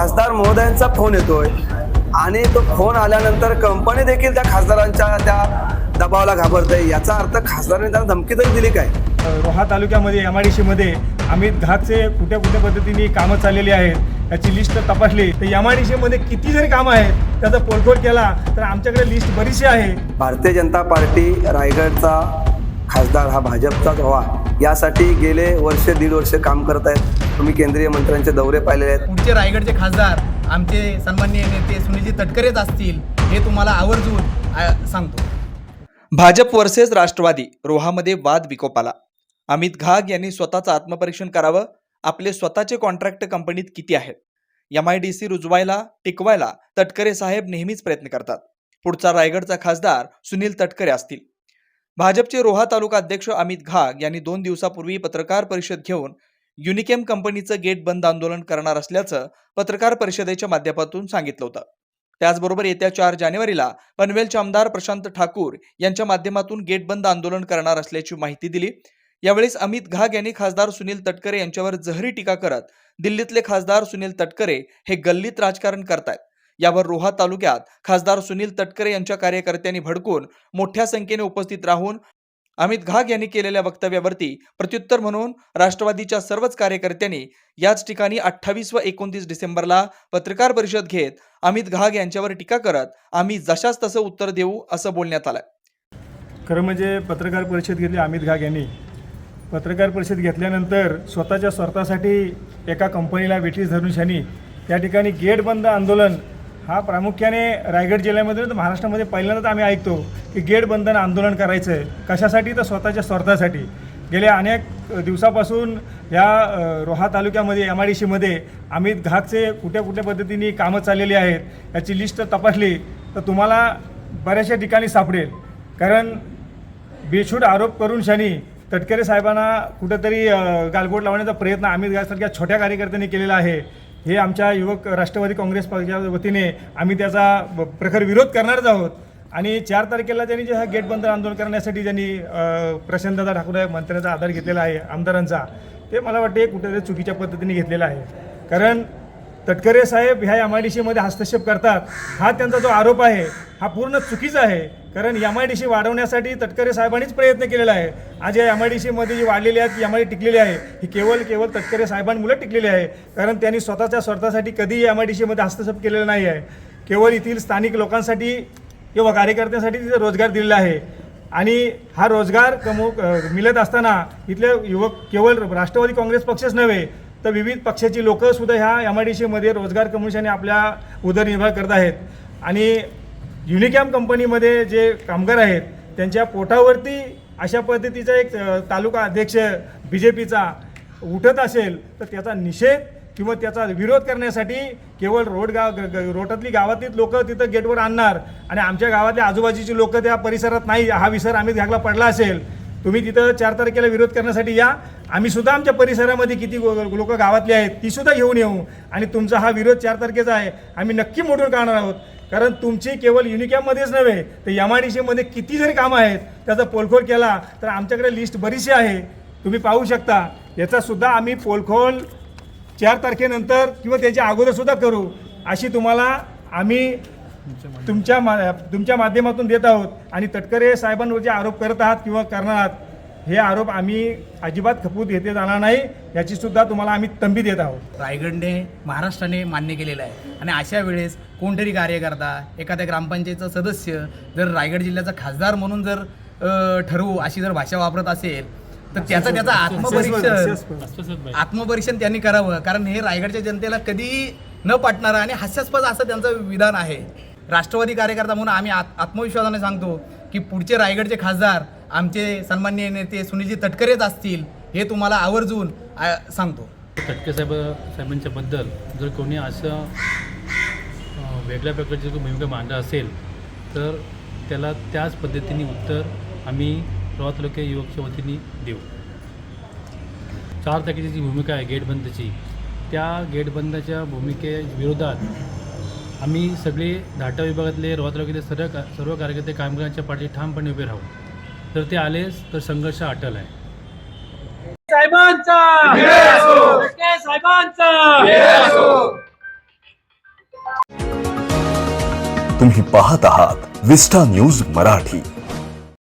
खासदार महोदयांचा फोन येतोय. आणि तो फोन आल्यानंतर कंपनी देखील त्या खासदारांच्या त्या दबावाला घाबरते. याचा अर्थ खासदारांनी त्यांना धमकी तरी दिली काय? रोहा तालुक्यामध्ये एम आय डी सीमध्ये अमित घाटचे कुठ्या कुठ्या पद्धतीने कामं चाललेली आहेत याची लिस्ट तपासली तर एम आय डी सीमध्ये किती जरी कामं आहेत त्याचा पोलखोल केला तर आमच्याकडे लिस्ट बरीचशी आहे. भारतीय जनता पार्टी रायगडचा खासदार हा भाजपचाच व्हावा यासाठी गेले वर्ष दीड वर्ष काम करत आहेत तुम्ही केंद्रीय मंत्र्यांचे दौरे पाहिलेले आहेत. पुढचे रायगडचे खासदार आमचे सन्माननीय नेते सुनीलजी तटकरेच असतील हे तुम्हाला आवर्जून सांगतो. भाजप वर्सेस राष्ट्रवादी रोहामध्ये वाद विकोपाला. अमित घाग यांनी स्वतःचं आत्मपरीक्षण करावं. आपले स्वतःचे कॉन्ट्रॅक्ट कंपनीत किती आहेत? एम आय डी सी रुजवायला टिकवायला तटकरे साहेब नेहमीच प्रयत्न करतात. पुढचा रायगडचा खासदार सुनील तटकरे असतील. भाजपचे रोहा तालुका अध्यक्ष अमित घाग यांनी दोन दिवसापूर्वी पत्रकार परिषद घेऊन युनिकेम कंपनीचं गेट बंद आंदोलन करणार असल्याचं पत्रकार परिषदेच्या माध्यमातून सांगितलं होतं. त्याचबरोबर येत्या चार जानेवारीला पनवेलचे आमदार प्रशांत ठाकूर यांच्या माध्यमातून गेट बंद आंदोलन करणार असल्याची माहिती दिली. यावेळेस अमित घाग यांनी खासदार सुनील तटकरे यांच्यावर जहरी टीका करत दिल्लीतले खासदार सुनील तटकरे हे गल्लीत राजकारण करतायत. यावर रोहा तालुक्यात खासदार सुनील तटकरे यांच्या कार्यकर्त्यांनी भडकून मोठ्या संख्येने उपस्थित राहून अमित घाग यांनी केलेल्या वक्तव्यावरती प्रत्युत्तर म्हणून राष्ट्रवादीच्या सर्वच कार्यकर्त्यांनी याच ठिकाणी अठ्ठावीस व एकोणतीस डिसेंबरला पत्रकार परिषद घेत अमित घाग यांच्यावर टीका करत आम्ही जशाच तसं उत्तर देऊ असं बोलण्यात आलं. खरं म्हणजे पत्रकार परिषद घेतली अमित घाग यांनी. पत्रकार परिषद घेतल्यानंतर स्वतःच्या स्वार्थासाठी एका कंपनीला वेटीस धरून शनी त्या ठिकाणी गेट बंद आंदोलन हा प्रामुख्याने रायगड जिल्ह्यामध्ये तर महाराष्ट्रामध्ये पहिल्यांदाच आम्ही ऐकतो की गेट बंधन आंदोलन करायचं आहे कशासाठी? तर स्वतःच्या स्वार्थासाठी. गेल्या अनेक दिवसापासून या रोहा तालुक्यामध्ये एम आय डी सीमध्ये अमित घागचे कुठ्या कुठल्या पद्धतीने कामं चाललेली आहेत याची लिस्ट तपासली तर तुम्हाला बऱ्याचशा ठिकाणी सापडेल. कारण बेछूट आरोप करून शनी तटकरे साहेबांना कुठंतरी गालबोट लावण्याचा प्रयत्न अमित घासारख्या छोट्या कार्यकर्त्यांनी केलेला आहे. हे आमच्या युवक राष्ट्रवादी काँग्रेस पक्षाच्या वतीने आम्ही त्याचा ब- प्रखर विरोध करणारच आहोत. आणि चार तारखेला त्यांनी जे हा गेट बंद आंदोलन करण्यासाठी ज्यांनी अ, प्रशांतदा ठाकूर मंत्र्यांचा आधार घेतलेला आहे आमदारांचा. ते मला वाटते कुठेतरी चुकीच्या पद्धतीने घेतलेला आहे. कारण तटकरे साहेब ह्या एम आय डी सीमध्ये हस्तक्षेप करतात. हा त्यांचा जो आरोप आहे हा पूर्ण चुकीचा आहे. कारण एम आय डी सी वाढवण्यासाठी तटकरे साहेबांनीच प्रयत्न केलेला आहे. आज या एम आय डी सीमध्ये जी वाढलेली आहेत एम आय डी टिकलेली आहे. ही केवळ केवळ तटकरे साहेबांमुळे टिकलेली आहे. कारण त्यांनी स्वतःच्या स्वार्थासाठी कधीही एम आय डी सीमध्ये हस्तक्षेप केलेला नाही आहे. केवळ येथील स्थानिक लोकांसाठी किंवा कार्यकर्त्यांसाठी तिथे रोजगार दिलेला आहे. आणि हा रोजगार कमवू मिळत असताना इथले युवक केवळ राष्ट्रवादी काँग्रेस पक्षच नव्हे तर विविध पक्षाची लोकंसुद्धा ह्या एम आय डी सीमध्ये रोजगार कमिशनने आपल्या उदरनिर्वाह करत आहेत. आणि युनिकॅम कंपनीमध्ये जे कामगार आहेत त्यांच्या पोटावरती अशा पद्धतीचा एक तालुका अध्यक्ष बी जे पीचा उठत असेल तर त्याचा निषेध किंवा त्याचा विरोध करण्यासाठी केवळ रोड गाव रोटातली गावातलीच लोक तिथं गेटवर आणणार आणि आमच्या गावातल्या आजूबाजूची लोक त्या परिसरात नाही हा विसर आम्ही घागला पडला असेल तुम्ही तिथं चार तारखेला विरोध करण्यासाठी या. आम्ही सुद्धा आमच्या परिसरामध्ये किती लोक गावातली आहेत ती सुद्धा घेऊन येऊ आणि तुमचा हा विरोध चार तारखेचा आहे आम्ही नक्की मोडून काढणार आहोत. कारण तुमची केवळ युनिकॅममध्येच नव्हे तर एम आय डी सीमध्ये किती जरी कामं आहेत त्याचा पोलखोल केला तर आमच्याकडे लिस्ट बरीचशी आहे. तुम्ही पाहू शकता. याचासुद्धा आम्ही पोलखोल चार तारखेनंतर किंवा त्याच्या अगोदरसुद्धा करू. अशी तुम्हाला आम्ही तुमच्या मा तुमच्या माध्यमातून देत आहोत. आणि तटकरे साहेबांवर जे आरोप करत आहात किंवा करणार आहात हे आरोप आम्ही अजिबात खपूत घेते जाणार नाही. याची सुद्धा तुम्हाला आम्ही तंबी देत आहोत. रायगडने महाराष्ट्राने मान्य केलेलं आहे. आणि अशा वेळेस कोणतरी कार्यकर्ता एखाद्या ग्रामपंचायतचा सदस्य जर रायगड जिल्ह्याचा खासदार म्हणून जर ठरवू अशी जर भाषा वापरत असेल तर त्याचं त्याचं आत्मपरीक्षण आत्मपरीक्षण त्यांनी करावं. कारण हे रायगडच्या जनतेला कधी न पाटणारं आणि हास्यास्पद असं त्यांचं विधान आहे. राष्ट्रवादी कार्यकर्ता म्हणून आम्ही आत आत्मविश्वासाने सांगतो की पुढचे रायगडचे खासदार आमचे सन्माननीय नेते सुनीलजी तटकरेच असतील हे तुम्हाला आवर्जून सांगतो. तटके साहेब साहेबांच्या बद्दल जर कोणी असं वेगळ्या प्रकारची जर भूमिका मांडला असेल तर त्याला त्याच पद्धतीने उत्तर आम्ही प्रवास तालुक्या युवकच्या वतीने देऊ. चार तारखेची जी भूमिका आहे गेटबंदची त्या गेटबंदाच्या भूमिके विरोधात आम्ही सगळे धाटा विभागातले रोहा तालुक्यातले सर्व सर्व कार्यकर्ते कामगारांच्या पाठी ठामपणे उभे राहू. तर ते आले तर संघर्ष अटल आहे. साहेबांचा! साहेबांचा! तुम्ही पाहत आहात विस्टा न्यूज मराठी.